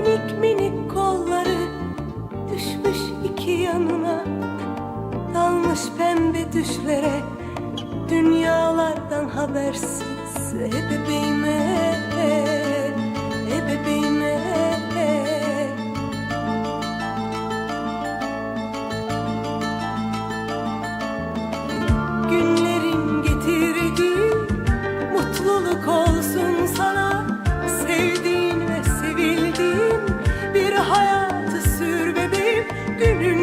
Minik minik kolları düşmüş iki yanına Dalmış pembe düşlere dünyalardan habersiz Ebebeğime Günün